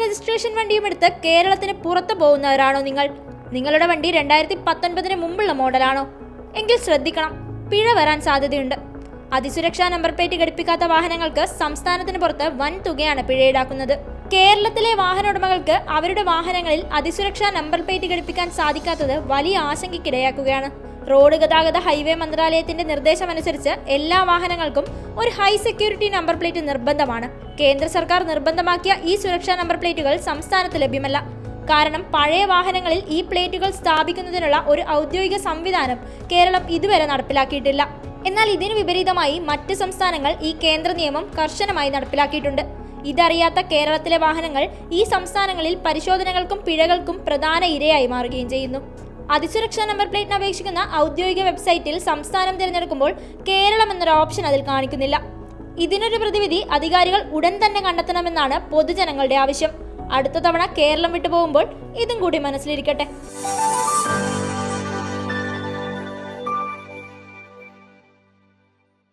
Registration വണ്ടിയും എടുത്ത് കേരളത്തിന് പുറത്തു പോകുന്നവരാണോ നിങ്ങൾ? നിങ്ങളുടെ വണ്ടി രണ്ടായിരത്തി പത്തൊൻപതിന് മുമ്പുള്ള മോഡലാണോ? എങ്കിൽ ശ്രദ്ധിക്കണം. പിഴ വരാൻ സാധ്യതയുണ്ട്. അതിസുരക്ഷാ നമ്പർ പ്ലേറ്റ് ഘടിപ്പിക്കാത്ത വാഹനങ്ങൾക്ക് സംസ്ഥാനത്തിന് പുറത്ത് വൻ തുകയാണ് പിഴ ഈടാക്കുന്നത് കേരളത്തിലെ വാഹന ഉടമകൾക്ക് അവരുടെ വാഹനങ്ങളിൽ അതിസുരക്ഷാ നമ്പർ പ്ലേറ്റ് ഘടിപ്പിക്കാൻ സാധിക്കാത്തത് വലിയ ആശങ്കയ്ക്കിടയാക്കുകയാണ്. റോഡ് ഗതാഗത ഹൈവേ മന്ത്രാലയത്തിന്റെ നിർദ്ദേശമനുസരിച്ച് എല്ലാ വാഹനങ്ങൾക്കും ഒരു ഹൈ സെക്യൂരിറ്റി നമ്പർ പ്ലേറ്റ് നിർബന്ധമാണ്. കേന്ദ്ര സർക്കാർ നിർബന്ധമാക്കിയ ഈ സുരക്ഷാ നമ്പർ പ്ലേറ്റുകൾ സംസ്ഥാനത്ത് ലഭ്യമല്ല. കാരണം പഴയ വാഹനങ്ങളിൽ ഈ പ്ലേറ്റുകൾ സ്ഥാപിക്കുന്നതിനുള്ള ഒരു ഔദ്യോഗിക സംവിധാനം കേരളം ഇതുവരെ നടപ്പിലാക്കിയിട്ടില്ല. എന്നാൽ ഇതിനു വിപരീതമായി മറ്റ് സംസ്ഥാനങ്ങൾ ഈ കേന്ദ്ര നിയമം കർശനമായി നടപ്പിലാക്കിയിട്ടുണ്ട്. ഇതറിയാത്ത കേരളത്തിലെ വാഹനങ്ങൾ ഈ സംസ്ഥാനങ്ങളിൽ പരിശോധനകൾക്കും പിഴകൾക്കും പ്രധാന ഇരയായി മാറുകയും ചെയ്യുന്നു. അതിസുരക്ഷാ നമ്പർ പ്ലേറ്റിന് അപേക്ഷിക്കുന്ന ഔദ്യോഗിക വെബ്സൈറ്റിൽ സംസ്ഥാനം തിരഞ്ഞെടുക്കുമ്പോൾ കേരളം എന്നൊരു ഓപ്ഷൻ അതിൽ കാണിക്കുന്നില്ല. ഇതിനൊരു പ്രതിവിധി അധികാരികൾ ഉടൻ തന്നെ കണ്ടെത്തണമെന്നാണ് പൊതുജനങ്ങളുടെ ആവശ്യം. അടുത്ത തവണ കേരളം വിട്ടുപോകുമ്പോൾ ഇതും കൂടി മനസ്സിലിരിക്കട്ടെ.